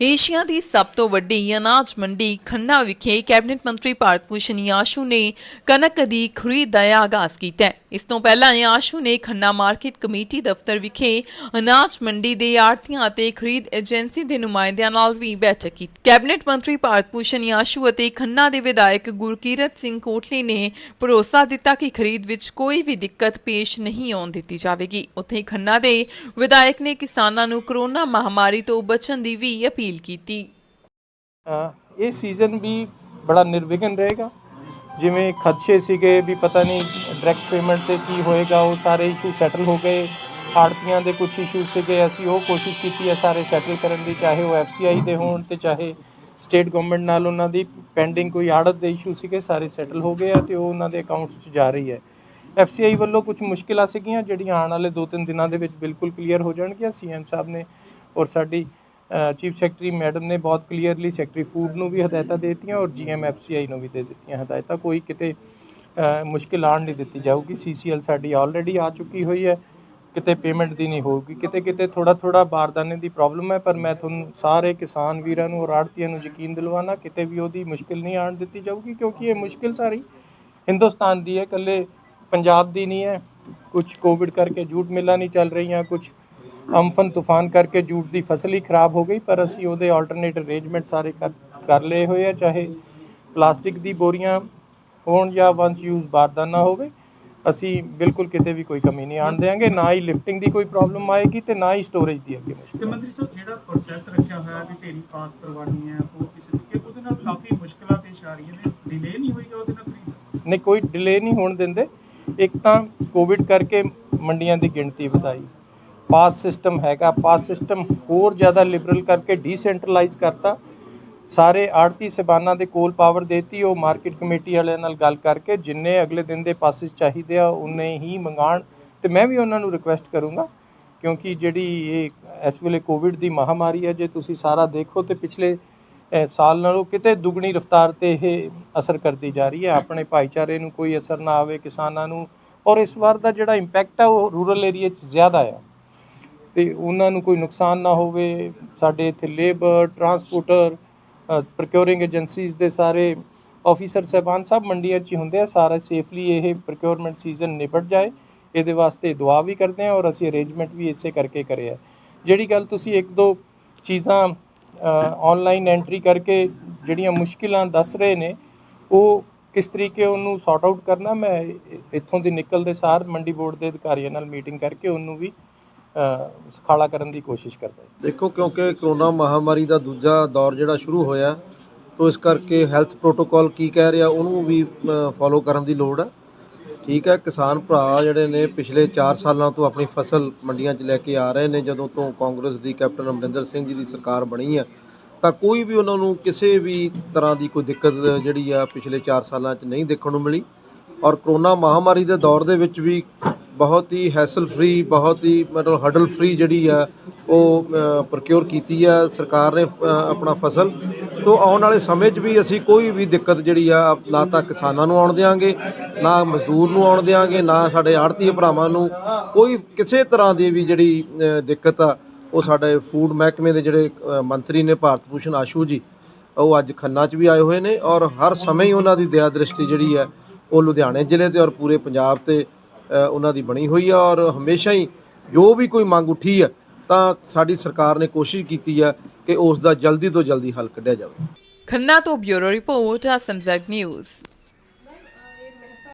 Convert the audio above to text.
Asia ਦੀ ਸਭ ਤੋਂ ਵੱਡੀ ਅਨਾਜ ਮੰਡੀ ਖੰਨਾ ਵਿਖੇ ਕੈਬਨਿਟ ਮੰਤਰੀ ਭਾਰਤ ਭੂਸ਼ਣ ਆਸੂ ਨੇ ਕਣਕ ਦੀ ਖਰੀਦ ਦਾ ਆਗਾਜ਼ ਕੀਤਾ ਇਸ ਤੋਂ ਪਹਿਲਾਂ ਆਸੂ ਨੇ ਖੰਨਾ ਮਾਰਕੀਟ ਕਮੇਟੀ ਦਫ਼ਤਰ ਵਿਖੇ ਅਨਾਜ ਮੰਡੀ ਦੇ ਆੜਤੀਆਂ ਅਤੇ ਖਰੀਦ ਏਜੰਸੀ ਦੇ ਨੁਮਾਇੰਦਿਆਂ ਨਾਲ ਵੀ ਬੈਠਕ ਕੀਤੀ। ਕੈਬਨਿਟ ਮੰਤਰੀ ਭਾਰਤ ਭੂਸ਼ਣ ਆਸੂ ਅਤੇ ਖੰਨਾ ਦੇ ਵਿਧਾਇਕ ਗੁਰਕੀਰਤ ਸਿੰਘ ਕੋਟਲੀ ਨੇ ਭਰੋਸਾ ਦਿੱਤਾ ਕਿ ਖਰੀਦ ਵਿੱਚ ਕੋਈ ਵੀ ਦਿੱਕਤ ਪੇਸ਼ ਨਹੀਂ ਆਉਣ ਦਿੱਤੀ ਜਾਵੇਗੀ। ਉੱਥੇ ਖੰਨਾ ਦੇ ਵਿਧਾਇਕ ਨੇ ਕਿਸਾਨਾਂ ਨੂੰ ਕਰੋਨਾ ਮਹਾਮਾਰੀ ਤੋਂ ਬਚਣ ਦੀ ਵੀ ਅਪੀਲ ਕੀਤੀ। ਅ, ਇਹ ਸੀਜ਼ਨ ਵੀ ਬੜਾ ਨਿਰਵਿਘਨ ਰਹੇਗਾ। ਜਿਵੇਂ ਖਦਸ਼ੇ ਸੀਗੇ ਵੀ ਪਤਾ ਨਹੀਂ ਡਾਇਰੈਕਟ ਪੇਮੈਂਟ ਤੇ ਕੀ ਹੋਏਗਾ ਉਹ ਸਾਰੇ ਇਸ਼ੂ ਸੈਟਲ ਹੋ ਗਏ। ਆੜਤੀਆਂ ਦੇ ਕੁਝ ਇਸ਼ੂ ਸੀਗੇ ਅਸੀਂ ਉਹ ਕੋਸ਼ਿਸ਼ ਕੀਤੀ ਹੈ ਸਾਰੇ ਸੈਟਲ ਕਰਨ ਦੀ ਚਾਹੇ ਉਹ ਐਫਸੀਆਈ ਦੇ ਹੋਣ ਤੇ ਚਾਹੇ ਸਟੇਟ ਗਵਰਨਮੈਂਟ ਨਾਲ ਉਹਨਾਂ ਦੀ ਪੈਂਡਿੰਗ ਕੋਈ ਆੜਤ ਦੇ ਇਸ਼ੂ ਸੀਗੇ ਸਾਰੇ ਸੈਟਲ ਹੋ ਗਏ ਆ ਤੇ ਉਹ ਉਹਨਾਂ ਦੇ ਅਕਾਊਂਟਸ 'ਚ ਜਾ ਰਹੀ ਹੈ। ਐਫਸੀਆਈ ਵੱਲੋਂ ਕੁਝ ਮੁਸ਼ਕਿਲਾਂ ਸੀਗੀਆਂ ਜਿਹੜੀਆਂ ਆਉਣ ਵਾਲੇ 2-3 ਦਿਨਾਂ ਦੇ ਵਿੱਚ ਬਿਲਕੁਲ ਕਲੀਅਰ ਹੋ ਜਾਣਗੀਆਂ। ਸੀਐਮ ਸਾਹਿਬ ਨੇ ਔਰ ਸਾਡੀ ਚੀਫ ਸੈਕਟਰੀ ਮੈਡਮ ਨੇ ਬਹੁਤ ਕਲੀਅਰਲੀ ਸੈਕਟਰੀ ਫੂਡ ਨੂੰ ਵੀ ਹਦਾਇਤਾਂ ਦੇ ਦਿੱਤੀਆਂ ਔਰ ਜੀਐਮਐਫਸੀਆਈ ਨੂੰ ਵੀ ਦੇ ਦਿੱਤੀਆਂ ਹਦਾਇਤਾਂ। ਕੋਈ ਕਿਤੇ ਮੁਸ਼ਕਿਲ ਆਉਣ ਨਹੀਂ ਦਿੱਤੀ ਜਾਊਗੀ। ਸੀਸੀਐਲ ਸਾਡੀ ਆਲਰੇਡੀ ਆ ਚੁੱਕੀ ਹੋਈ ਹੈ। ਕਿਤੇ ਪੇਮੈਂਟ ਦੀ ਨਹੀਂ ਹੋਊਗੀ। ਕਿਤੇ ਕਿਤੇ ਥੋੜਾ ਥੋੜਾ ਬਾਰਦਾਨੇ ਦੀ ਪ੍ਰੋਬਲਮ ਹੈ, ਪਰ ਮੈਂ ਤੁਹਾਨੂੰ ਸਾਰੇ ਕਿਸਾਨ ਵੀਰਾਂ ਨੂੰ ਔਰ ਆੜਤੀਆਂ ਨੂੰ ਯਕੀਨ ਦਿਲਵਾਣਾ ਕਿਤੇ ਵੀ ਉਹਦੀ ਮੁਸ਼ਕਿਲ ਨਹੀਂ ਆਉਣ ਦਿੱਤੀ ਜਾਊਗੀ, ਕਿਉਂਕਿ ਇਹ ਮੁਸ਼ਕਿਲ ਸਾਰੀ ਹਿੰਦੁਸਤਾਨ ਦੀ ਹੈ। ਇਕੱਲੇ ਪੰਜਾਬ ਦੀ ਨਹੀਂ ਹੈ। ਕੁਝ ਕੋਵਿਡ ਕਰਕੇ ਜੂਟ ਮਿਲਾਂ ਨਹੀਂ ਚੱਲ ਰਹੀਆਂ ਕੁਝ ਅਮਫਨ ਤੂਫਾਨ ਕਰਕੇ ਜੂਟ ਦੀ ਫਸਲ ਹੀ ਖਰਾਬ ਹੋ ਗਈ ਪਰ ਅਸੀਂ ਉਹਦੇ ਆਲਟਰਨੇਟ ਅਰੇਂਜਮੈਂਟ ਸਾਰੇ ਕਰ ਲਏ ਹੋਏ ਆ ਚਾਹੇ ਪਲਾਸਟਿਕ ਦੀ ਬੋਰੀਆਂ ਹੋਣ ਜਾਂ ਵਨਸ ਯੂਜ਼ ਬਾਰਦਾਨਾ ਹੋਵੇ ਅਸੀਂ ਬਿਲਕੁਲ ਕਿਤੇ ਵੀ ਕੋਈ ਕਮੀ ਨਹੀਂ ਆਣ ਦੇਵਾਂਗੇ ਨਾ ਹੀ ਲਿਫਟਿੰਗ ਦੀ ਕੋਈ ਪ੍ਰੋਬਲਮ ਆਏਗੀ ਤੇ ਨਾ ਹੀ ਸਟੋਰੇਜ ਦੀ ਅੱਗੇ ਤੇ ਮੁਸ਼ਕਿਲ ਮੰਤਰੀ ਸਾਹਿਬ ਜਿਹੜਾ ਪ੍ਰੋਸੈਸ ਰੱਖਿਆ ਹੋਇਆ ਵੀ ਢੇਰੀ ਪਾਸ ਕਰਵਾਉਣੀ ਹੈ ਉਹ ਕਿਸੇ ਤਰੀਕੇ ਉਹਦੇ ਨਾਲ ਕਾਫੀ ਮੁਸ਼ਕਲਾਂ ਪੇਸ਼ ਆ ਰਹੀਆਂ ਨੇ ਡਿਲੇ ਨਹੀਂ ਹੋਏਗਾ ਉਹਦੇ ਨਾਲ ਖਰੀਦ ਨਹੀਂ ਕੋਈ ਡਿਲੇ ਨਹੀਂ ਹੋਣ ਦਿੰਦੇ। ਇੱਕ ਤਾਂ ਕੋਵਿਡ ਕਰਕੇ ਮੰਡੀਆਂ ਦੀ ਗਿਣਤੀ ਵਧਾਈ। ਪਾਸ ਸਿਸਟਮ ਹੈਗਾ। ਪਾਸ ਸਿਸਟਮ ਹੋਰ ਜ਼ਿਆਦਾ ਲਿਬਰਲ ਕਰਕੇ ਡੀਸੈਂਟਰਲਾਈਜ਼ ਕਰਤਾ। ਸਾਰੇ ਆੜਤੀ ਸਬਾਨਾਂ ਦੇ ਕੋਲ ਪਾਵਰ ਦੇਤੀ, ਉਹ ਮਾਰਕੀਟ ਕਮੇਟੀ ਵਾਲਿਆਂ ਨਾਲ ਗੱਲ ਕਰਕੇ ਜਿੰਨੇ ਅਗਲੇ ਦਿਨ ਦੇ ਪਾਸਿਸ ਚਾਹੀਦੇ ਆ ਉਨੇ ਹੀ ਮੰਗਾਣ। ਤੇ ਮੈਂ ਵੀ ਉਹਨਾਂ ਨੂੰ ਰਿਕੁਐਸਟ ਕਰੂੰਗਾ, ਕਿਉਂਕਿ ਜਿਹੜੀ ਇਹ ਇਸ ਵੇਲੇ ਕੋਵਿਡ ਦੀ ਮਹਾਮਾਰੀ ਹੈ, ਜੇ ਤੁਸੀਂ ਸਾਰਾ ਦੇਖੋ ਤੇ ਪਿਛਲੇ ਸਾਲ ਨਾਲੋਂ ਕਿਤੇ ਦੁੱਗਣੀ ਰਫ਼ਤਾਰ ਤੇ ਇਹ ਅਸਰ ਕਰਦੀ ਜਾ ਰਹੀ ਹੈ। ਆਪਣੇ ਭਾਈਚਾਰੇ ਨੂੰ ਕੋਈ ਅਸਰ ਨਾ ਆਵੇ ਕਿਸਾਨਾਂ ਨੂੰ, ਔਰ ਇਸ ਵਾਰ ਦਾ ਜਿਹੜਾ ਇੰਪੈਕਟ ਹੈ ਉਹ ਰੂਰਲ ਏਰੀਆ 'ਚ ਜ਼ਿਆਦਾ ਆ। ਤੇ ਉਹਨਾਂ ਨੂੰ ਕੋਈ ਨੁਕਸਾਨ ਨਾ ਹੋਵੇ। ਸਾਡੇ ਇੱਥੇ ਲੇਬਰ ਟਰਾਂਸਪੋਰਟਰ ਪ੍ਰੋਕਿਊਰਿੰਗ ਏਜੰਸੀਜ਼ ਦੇ ਸਾਰੇ ਆਫੀਸਰ ਸਹਿਬਾਨ ਸਭ ਮੰਡੀਆਂ 'ਚ ਹੀ ਹੁੰਦੇ ਆ। ਸਾਰਾ ਸੇਫਲੀ ਇਹ ਪ੍ਰੋਕਿਊਰਮੈਂਟ ਸੀਜ਼ਨ ਨਿਬੜ ਜਾਏ। ਇਹਦੇ ਵਾਸਤੇ ਦੁਆ ਵੀ ਕਰਦੇ ਆ ਔਰ ਅਸੀਂ ਅਰੇਂਜਮੈਂਟ ਵੀ ਇਸੇ ਕਰਕੇ ਕਰੇ ਜਿਹੜੀ ਗੱਲ ਤੁਸੀਂ ਇੱਕ ਦੋ ਚੀਜ਼ਾਂ ਆਨਲਾਈਨ ਐਂਟਰੀ ਕਰਕੇ ਜਿਹੜੀਆਂ ਮੁਸ਼ਕਿਲਾਂ ਦੱਸ ਰਹੇ ਨੇ, ਉਹ ਕਿਸ ਤਰੀਕੇ ਉਹਨੂੰ ਸੌਟ ਆਊਟ ਕਰਨਾ? ਮੈਂ ਇੱਥੋਂ ਦੀ ਨਿਕਲਦੇ ਸਾਰ ਮੰਡੀ ਬੋਰਡ ਦੇ ਅਧਿਕਾਰੀਆਂ ਨਾਲ ਮੀਟਿੰਗ ਕਰਕੇ ਉਹਨੂੰ ਵੀ ਸੁਖਾਲਾ ਕਰਨ ਦੀ ਕੋਸ਼ਿਸ਼ ਕਰਦਾ ਹਾਂ। ਦੇਖੋ, ਕਿਉਂਕਿ ਕਰੋਨਾ ਮਹਾਮਾਰੀ ਦਾ ਦੂਜਾ ਦੌਰ ਜਿਹੜਾ ਸ਼ੁਰੂ ਹੋਇਆ, ਤੋਂ ਇਸ ਕਰਕੇ ਹੈਲਥ ਪ੍ਰੋਟੋਕਾਲ ਕੀ ਕਹਿ ਰਿਹਾ, ਉਹਨੂੰ ਵੀ ਫੋਲੋ ਕਰਨ ਦੀ ਲੋੜ ਹੈ। ਠੀਕ ਹੈ, ਕਿਸਾਨ ਭਰਾ ਜਿਹੜੇ ਨੇ, ਪਿਛਲੇ 4 ਸਾਲਾਂ ਤੋਂ ਆਪਣੀ ਫਸਲ ਮੰਡੀਆਂ 'ਚ ਲੈ ਕੇ ਆ ਰਹੇ ਨੇ, ਜਦੋਂ ਤੋਂ ਕਾਂਗਰਸ ਦੀ ਕੈਪਟਨ ਅਮਰਿੰਦਰ ਸਿੰਘ ਜੀ ਦੀ ਸਰਕਾਰ ਬਣੀ ਹੈ, ਤਾਂ ਕੋਈ ਵੀ ਉਹਨਾਂ ਨੂੰ ਕਿਸੇ ਵੀ ਤਰ੍ਹਾਂ ਦੀ ਕੋਈ ਦਿੱਕਤ ਜਿਹੜੀ ਆ ਪਿਛਲੇ 4 ਸਾਲਾਂ 'ਚ ਨਹੀਂ ਦੇਖਣ ਨੂੰ ਮਿਲੀ। ਔਰ ਕਰੋਨਾ ਮਹਾਮਾਰੀ ਦੇ ਦੌਰ ਦੇ ਵਿੱਚ ਵੀ ਬਹੁਤ ਹੀ ਹੈਸਲ ਫ੍ਰੀ ਬਹੁਤ ਹੀ ਮਤਲਬ ਹਡਲ ਫ੍ਰੀ ਜਿਹੜੀ ਆ, ਉਹ ਪ੍ਰੋਕਿਉਰ ਕੀਤੀ ਆ, ਸਰਕਾਰ ਨੇ ਆਪਣਾ ਫਸਲ। ਤੋਂ ਆਉਣ ਵਾਲੇ ਸਮੇਂ 'ਚ ਵੀ ਅਸੀਂ ਕੋਈ ਵੀ ਦਿੱਕਤ ਜਿਹੜੀ ਆ ਨਾ ਤਾਂ ਕਿਸਾਨਾਂ ਨੂੰ ਆਉਣ ਦੇਵਾਂਗੇ ਨਾ ਮਜ਼ਦੂਰ ਨੂੰ ਆਉਣ ਦੇਵਾਂਗੇ ਨਾ ਸਾਡੇ ਆੜਤੀ ਭਰਾਵਾਂ ਨੂੰ। ਕੋਈ ਕਿਸੇ ਤਰ੍ਹਾਂ ਦੀ ਵੀ ਜਿਹੜੀ ਦਿੱਕਤ ਆ, ਉਹ ਸਾਡੇ ਫੂਡ ਮਹਿਕਮੇ ਦੇ ਜਿਹੜੇ ਮੰਤਰੀ ਨੇ ਭਾਰਤ ਭੂਸ਼ਣ ਆਸ਼ੂ ਜੀ, ਉਹ ਅੱਜ ਖੰਨਾ 'ਚ ਵੀ ਆਏ ਹੋਏ ਨੇ ਔਰ ਹਰ ਸਮੇਂ ਹੀ ਉਹਨਾਂ ਦੀ ਦਇਆ ਦ੍ਰਿਸ਼ਟੀ ਜਿਹੜੀ ਹੈ ਉਹ ਲੁਧਿਆਣੇ ਜ਼ਿਲ੍ਹੇ ਤੇ ਔਰ ਪੂਰੇ ਪੰਜਾਬ ਤੇ ਉਹਨਾਂ ਦੀ ਬਣੀ ਹੋਈ ਆ ਔਰ ਹਮੇਸ਼ਾ ਹੀ ਜੋ ਵੀ ਕੋਈ ਮੰਗ ਉੱਠੀ ਹੈ ਤਾਂ ਸਾਡੀ ਸਰਕਾਰ ਨੇ ਕੋਸ਼ਿਸ਼ ਕੀਤੀ ਹੈ ਕਿ ਉਸ ਦਾ ਜਲਦੀ ਤੋਂ ਜਲਦੀ ਹੱਲ ਕੱਢਿਆ ਜਾਵੇ। ਖੰਨਾ ਤੋਂ ਬਿਊਰੋ ਰਿਪੋਰਟ ਅਸਮਜ਼ਗ ਨਿਊਜ਼।